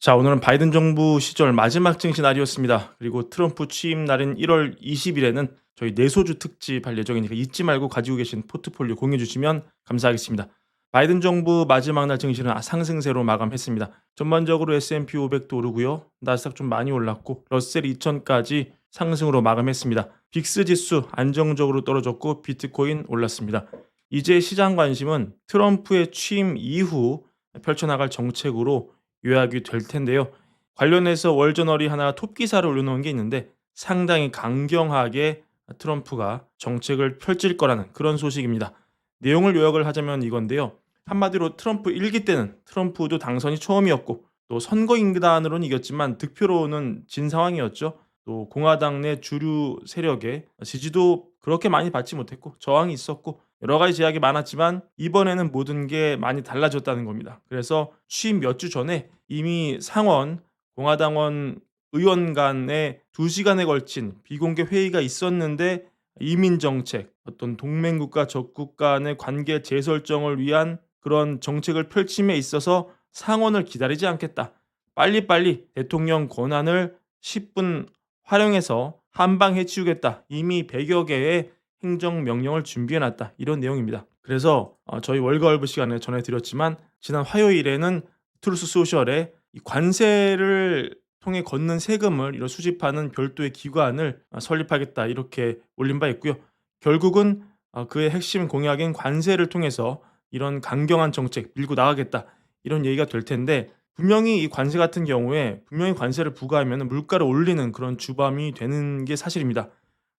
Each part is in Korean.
자, 오늘은 바이든 정부 시절 마지막 증시 날이었습니다. 그리고 트럼프 취임 날인 1월 20일에는 저희 내소주 특집 할 예정이니까 잊지 말고 가지고 계신 포트폴리오 공유해 주시면 감사하겠습니다. 바이든 정부 마지막 날 증시는 상승세로 마감했습니다. 전반적으로 S&P 500도 오르고요. 나스닥 좀 많이 올랐고 러셀 2000까지 상승으로 마감했습니다. 빅스 지수 안정적으로 떨어졌고 비트코인 올랐습니다. 이제 시장 관심은 트럼프의 취임 이후 펼쳐나갈 정책으로 요약이 될 텐데요. 관련해서 월저널이 하나 톱 기사를 올려놓은 게 있는데 상당히 강경하게 트럼프가 정책을 펼칠 거라는 그런 소식입니다. 내용을 요약을 하자면 이건데요. 한마디로 트럼프 1기 때는 트럼프도 당선이 처음이었고 또 선거 인단으로는 이겼지만 득표로는 진 상황이었죠. 또 공화당 내 주류 세력의 지지도 그렇게 많이 받지 못했고 저항이 있었고 여러 가지 제약이 많았지만 이번에는 모든 게 많이 달라졌다는 겁니다. 그래서 취임 몇 주 전에 이미 상원 공화당원 의원 간에 2시간에 걸친 비공개 회의가 있었는데 이민 정책, 어떤 동맹국가 적국 간의 관계 재설정을 위한 그런 정책을 펼침에 있어서 상원을 기다리지 않겠다. 빨리빨리 대통령 권한을 10분 활용해서 한방 해치우겠다. 이미 100여 개의 행정 명령을 준비해 놨다. 이런 내용입니다. 그래서 어, 저희 월가월부 시간에 전해드렸지만 지난 화요일에는 트루스 소셜에 관세를 통해 걷는 세금을 이런 수집하는 별도의 기관을 어, 설립하겠다 이렇게 올린 바 있고요. 결국은 어, 그의 핵심 공약인 관세를 통해서 이런 강경한 정책 밀고 나가겠다 이런 얘기가 될 텐데 분명히 이 관세 같은 경우에 분명히 관세를 부과하면 물가를 올리는 그런 주범이 되는 게 사실입니다.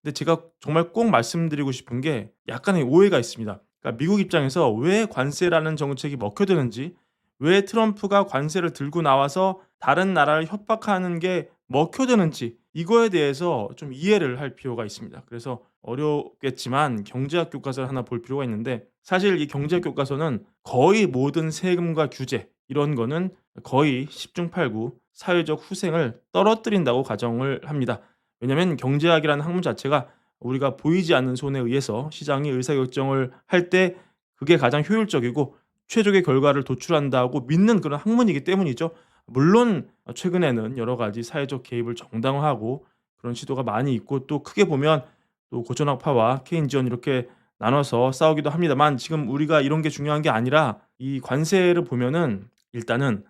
근데 제가 정말 꼭 말씀드리고 싶은 게 약간의 오해가 있습니다. 그러니까 미국 입장에서 왜 관세라는 정책이 먹혀드는지, 왜 트럼프가 관세를 들고 나와서 다른 나라를 협박하는 게 먹혀드는지 이거에 대해서 좀 이해를 할 필요가 있습니다. 그래서 어렵겠지만 경제학 교과서를 하나 볼 필요가 있는데 사실 이 경제학 교과서는 거의 모든 세금과 규제 이런 거는 거의 10중 8구 사회적 후생을 떨어뜨린다고 가정을 합니다. 왜냐하면 경제학이라는 학문 자체가 우리가 보이지 않는 손에 의해서 시장이 의사결정을 할 때 그게 가장 효율적이고 최적의 결과를 도출한다고 믿는 그런 학문이기 때문이죠. 물론 최근에는 여러 가지 사회적 개입을 정당화하고 그런 시도가 많이 있고 또 크게 보면 또 고전학파와 케인지언 이렇게 나눠서 싸우기도 합니다만 지금 우리가 이런 게 중요한 게 아니라 이 관세를 보면은 일단은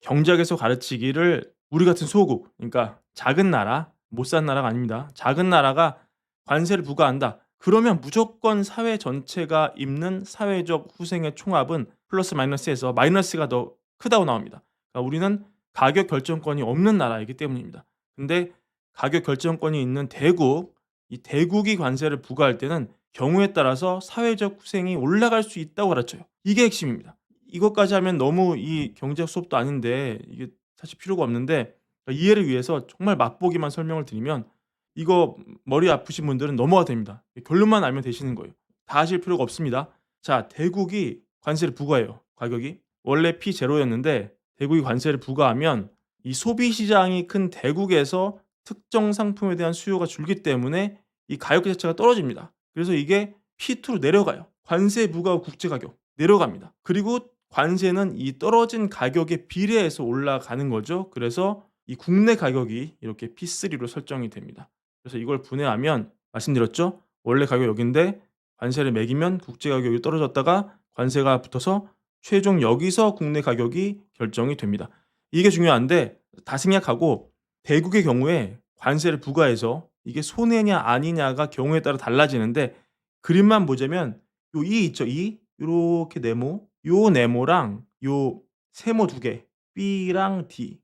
경제학에서 가르치기를 우리 같은 소국 그러니까 작은 나라 못 산 나라가 아닙니다. 작은 나라가 관세를 부과한다. 그러면 무조건 사회 전체가 입는 사회적 후생의 총합은 플러스 마이너스에서 마이너스가 더 크다고 나옵니다. 그러니까 우리는 가격 결정권이 없는 나라이기 때문입니다. 근데 가격 결정권이 있는 대국, 이 대국이 관세를 부과할 때는 경우에 따라서 사회적 후생이 올라갈 수 있다고 가르쳐요. 이게 핵심입니다. 이것까지 하면 너무 이 경제학 수업도 아닌데 이게 사실 필요가 없는데 그러니까 이해를 위해서 정말 맛보기만 설명을 드리면 이거 머리 아프신 분들은 넘어가 됩니다. 결론만 알면 되시는 거예요. 다 하실 필요가 없습니다. 자, 대국이 관세를 부과해요. 가격이 원래 P 제로였는데 대국이 관세를 부과하면 이 소비 시장이 큰 대국에서 특정 상품에 대한 수요가 줄기 때문에 이 가격 자체가 떨어집니다. 그래서 이게 P2로 내려가요. 관세 부과 후 국제 가격 내려갑니다. 그리고 관세는 이 떨어진 가격에 비례해서 올라가는 거죠. 그래서 이 국내 가격이 이렇게 P3로 설정이 됩니다. 그래서 이걸 분해하면 말씀드렸죠. 원래 가격 여기인데 관세를 매기면 국제 가격이 떨어졌다가 관세가 붙어서 최종 여기서 국내 가격이 결정이 됩니다. 이게 중요한데 다 생략하고 대국의 경우에 관세를 부과해서 이게 손해냐 아니냐가 경우에 따라 달라지는데 그림만 보자면 요 이 있죠 이 요렇게 네모 요 네모랑 요 세모 두개 B랑 D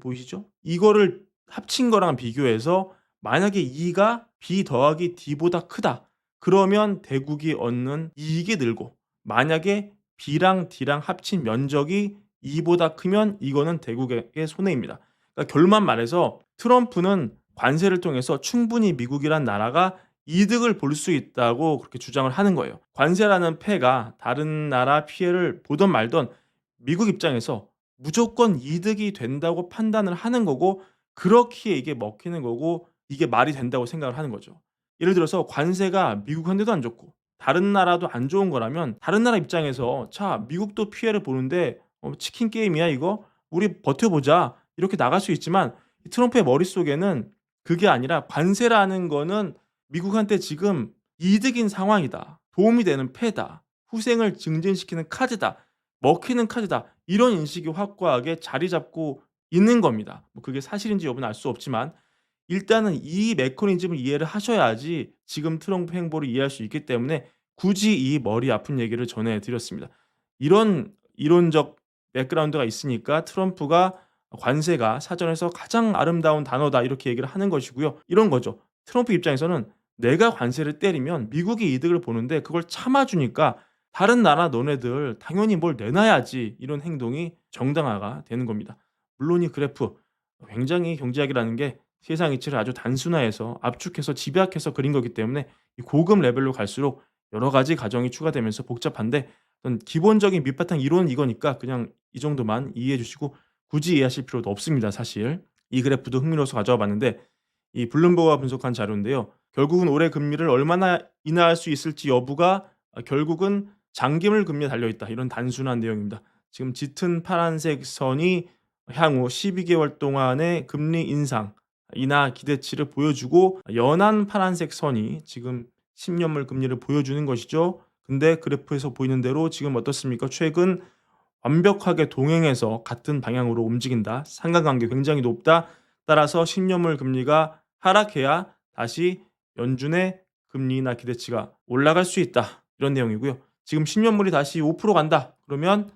보이시죠? 이거를 합친 거랑 비교해서 만약에 2가 B 더하기 D보다 크다. 그러면 대국이 얻는 이익이 늘고 만약에 B랑 D랑 합친 면적이 2보다 크면 이거는 대국의 손해입니다. 그러니까 결론만 말해서 트럼프는 관세를 통해서 충분히 미국이란 나라가 이득을 볼 수 있다고 그렇게 주장을 하는 거예요. 관세라는 폐가 다른 나라 피해를 보던 말던 미국 입장에서 무조건 이득이 된다고 판단을 하는 거고 그렇기에 이게 먹히는 거고 이게 말이 된다고 생각을 하는 거죠. 예를 들어서 관세가 미국한테도 안 좋고 다른 나라도 안 좋은 거라면 다른 나라 입장에서 자 미국도 피해를 보는데 어, 치킨 게임이야 이거 우리 버텨보자 이렇게 나갈 수 있지만 이 트럼프의 머릿속에는 그게 아니라 관세라는 거는 미국한테 지금 이득인 상황이다. 도움이 되는 패다. 후생을 증진시키는 카드다. 먹히는 카드다. 이런 인식이 확고하게 자리 잡고 있는 겁니다. 뭐 그게 사실인지 여부는 알 수 없지만 일단은 이 메커니즘을 이해를 하셔야지 지금 트럼프 행보를 이해할 수 있기 때문에 굳이 이 머리 아픈 얘기를 전해 드렸습니다. 이런 이론적 백그라운드가 있으니까 트럼프가 관세가 사전에서 가장 아름다운 단어다 이렇게 얘기를 하는 것이고요. 이런 거죠. 트럼프 입장에서는 내가 관세를 때리면 미국이 이득을 보는데 그걸 참아주니까 다른 나라 너네들 당연히 뭘 내놔야지 이런 행동이 정당화가 되는 겁니다. 물론 이 그래프 굉장히 경제학이라는 게 세상 이치를 아주 단순화해서 압축해서 집약해서 그린 거기 때문에 이 고급 레벨로 갈수록 여러 가지 가정이 추가되면서 복잡한데 기본적인 밑바탕 이론은 이거니까 그냥 이 정도만 이해해 주시고 굳이 이해하실 필요도 없습니다. 사실 이 그래프도 흥미로워서 가져와 봤는데 이 블룸버그가 분석한 자료인데요. 결국은 올해 금리를 얼마나 인하할 수 있을지 여부가 결국은 장기물 금리에 달려 있다. 이런 단순한 내용입니다. 지금 짙은 파란색 선이 향후 12개월 동안의 금리 인상 인하 기대치를 보여주고 연한 파란색 선이 지금 10년물 금리를 보여주는 것이죠. 근데 그래프에서 보이는 대로 지금 어떻습니까? 최근 완벽하게 동행해서 같은 방향으로 움직인다. 상관관계 굉장히 높다. 따라서 10년물 금리가 하락해야 다시 연준의 금리 인하 기대치가 올라갈 수 있다. 이런 내용이고요. 지금 10년물이 다시 5% 간다. 그러면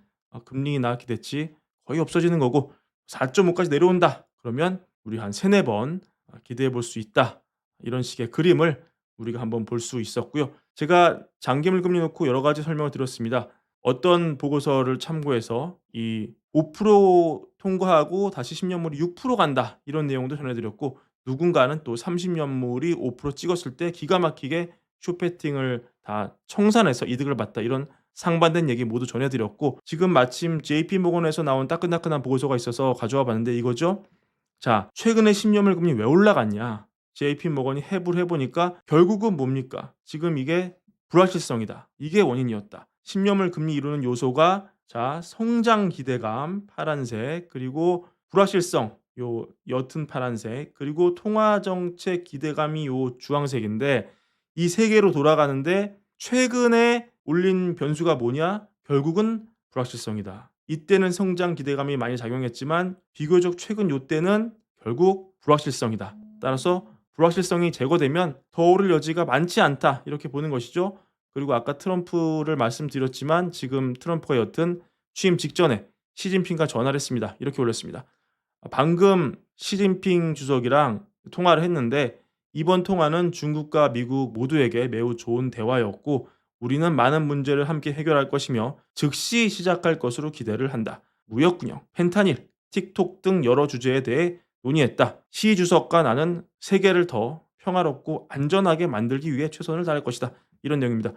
금리 인하 기대치 거의 없어지는 거고 4.5까지 내려온다. 그러면 우리 한 세네 번 기대해 볼 수 있다. 이런 식의 그림을 우리가 한번 볼 수 있었고요. 제가 장기물 금리 놓고 여러 가지 설명을 드렸습니다. 어떤 보고서를 참고해서 이 5% 통과하고 다시 10년물이 6% 간다. 이런 내용도 전해드렸고 누군가는 또 30년물이 5% 찍었을 때 기가 막히게 쇼패팅을 다 청산해서 이득을 봤다. 이런 상반된 얘기 모두 전해드렸고 지금 마침 JP 모건에서 나온 따끈따끈한 보고서가 있어서 가져와 봤는데 이거죠. 자, 최근에 10년물 금리 왜 올라갔냐? JP 모건이 해부를 해보니까 결국은 뭡니까? 지금 이게 불확실성이다. 이게 원인이었다. 10년물 금리 이루는 요소가 자, 성장 기대감 파란색 그리고 불확실성 요 옅은 파란색 그리고 통화 정책 기대감이 요 주황색인데 이 세 개로 돌아가는데 최근에 올린 변수가 뭐냐? 결국은 불확실성이다. 이때는 성장 기대감이 많이 작용했지만 비교적 최근 요때는 결국 불확실성이다. 따라서 불확실성이 제거되면 더 오를 여지가 많지 않다. 이렇게 보는 것이죠. 그리고 아까 트럼프를 말씀드렸지만 지금 트럼프가 여튼 취임 직전에 시진핑과 전화를 했습니다. 이렇게 올렸습니다. 방금 시진핑 주석이랑 통화를 했는데 이번 통화는 중국과 미국 모두에게 매우 좋은 대화였고 우리는 많은 문제를 함께 해결할 것이며 즉시 시작할 것으로 기대를 한다. 무역군형, 펜타닐, 틱톡 등 여러 주제에 대해 논의했다. 시 주석과 나는 세계를 더 평화롭고 안전하게 만들기 위해 최선을 다할 것이다. 이런 내용입니다.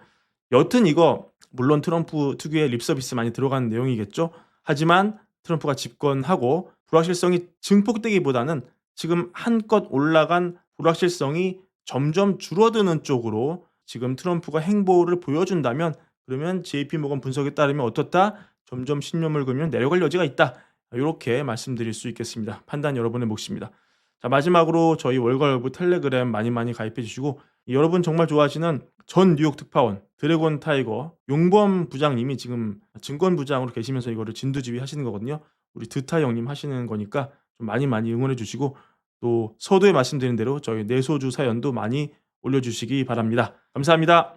여튼 이거 물론 트럼프 특유의 립서비스 많이 들어가는 내용이겠죠. 하지만 트럼프가 집권하고 불확실성이 증폭되기보다는 지금 한껏 올라간 불확실성이 점점 줄어드는 쪽으로 지금 트럼프가 행보를 보여준다면 그러면 JP 모건 분석에 따르면 어떻다? 점점 신념을 그면 내려갈 여지가 있다. 이렇게 말씀드릴 수 있겠습니다. 판단 여러분의 몫입니다. 자, 마지막으로 저희 월걸부 텔레그램 많이 많이 가입해 주시고 여러분 정말 좋아하시는 전 뉴욕 특파원 드래곤 타이거 용범 부장님이 지금 증권 부장으로 계시면서 이거를 진두지휘 하시는 거거든요. 우리 드타 형님 하시는 거니까 좀 많이 많이 응원해 주시고 또 서두에 말씀드린 대로 저희 내소주 사연도 많이 올려주시기 바랍니다. 감사합니다.